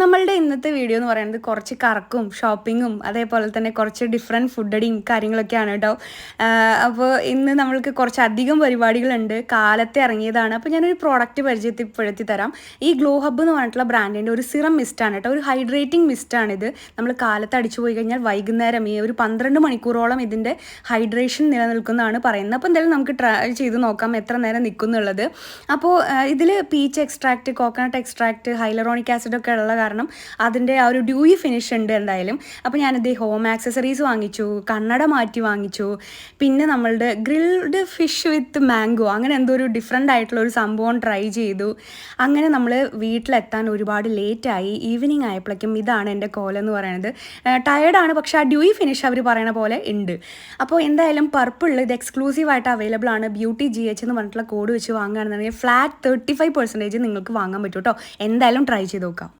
നമ്മളുടെ ഇന്നത്തെ വീഡിയോ എന്ന് പറയുന്നത് കുറച്ച് കറക്കും ഷോപ്പിങ്ങും അതേപോലെ തന്നെ കുറച്ച് ഡിഫറെന്റ് ഫുഡടിയും കാര്യങ്ങളൊക്കെയാണ് കേട്ടോ. അപ്പോൾ ഇന്ന് നമ്മൾക്ക് കുറച്ച് അധികം പരിപാടികളുണ്ട്. കാലത്തെ ഇറങ്ങിയതാണ്. അപ്പോൾ ഞാനൊരു പ്രോഡക്റ്റ് പരിചയപ്പെടുത്തി തരാം. ഈ ഗ്ലോ ഹബ്ബ് എന്ന് പറഞ്ഞിട്ടുള്ള ബ്രാൻഡിന്റെ ഒരു സിറം മിസ്റ്റാണ് കേട്ടോ. ഒരു ഹൈഡ്രേറ്റിംഗ് മിസ്റ്റാണിത് നമ്മൾ കാലത്ത് അടിച്ചു പോയി കഴിഞ്ഞാൽ വൈകുന്നേരം ഈ ഒരു പന്ത്രണ്ട് മണിക്കൂറോളം ഇതിന്റെ ഹൈഡ്രേഷൻ നിലനിൽക്കുന്നതാണ് പറയുന്നത്. അപ്പോൾ എന്തായാലും നമുക്ക് ട്രൈ ചെയ്ത് നോക്കാം എത്ര നേരം നിൽക്കുന്നുള്ളത് അപ്പോൾ ഇതിൽ peach extract coconut extract hyaluronic acid ഒക്കെ ഉള്ള കാരണം അതിന്റെ ആ ഒരു ഡ്യൂയി ഫിനിഷ് ഉണ്ട് എന്തായാലും. അപ്പോൾ ഞാനിത് ഹോം ആക്സസറീസ് വാങ്ങിച്ചു കണ്ണട മാറ്റി വാങ്ങിച്ചു പിന്നെ നമ്മളുടെ ഗ്രിൽഡ് ഫിഷ് വിത്ത് മാംഗോ അങ്ങനെ എന്തോ ഒരു ഡിഫറെന്റ് ആയിട്ടുള്ള ഒരു സംഭവം ട്രൈ ചെയ്തു. അങ്ങനെ നമ്മൾ വീട്ടിലെത്താൻ ഒരുപാട് ലേറ്റായി ഈവനിങ് ആയപ്പോഴേക്കും ഇതാണ് എന്റെ കോലെന്ന് പറയുന്നത്. ടയേർഡാണ് പക്ഷേ ആ ഡ്യൂയി ഫിനിഷ് അവർ പറയണ പോലെ ഉണ്ട്. അപ്പോൾ എന്തായാലും പർപ്പിൾ ഇത് എക്സ്ക്ലൂസീവ് ആയിട്ട് അവൈലബിൾ ആണ്. ബ്യൂട്ടി ജി എച്ച് എന്ന് പറഞ്ഞിട്ടുള്ള കോഡ് വെച്ച് വാങ്ങുകയാണെന്നുണ്ടെങ്കിൽ ഫ്ലാറ്റ് തേർട്ടി ഫൈവ് പെർസെന്റേജ് നിങ്ങൾക്ക് വാങ്ങാൻ പറ്റും കേട്ടോ. എന്തായാലും ട്രൈ ചെയ്ത് നോക്കാം.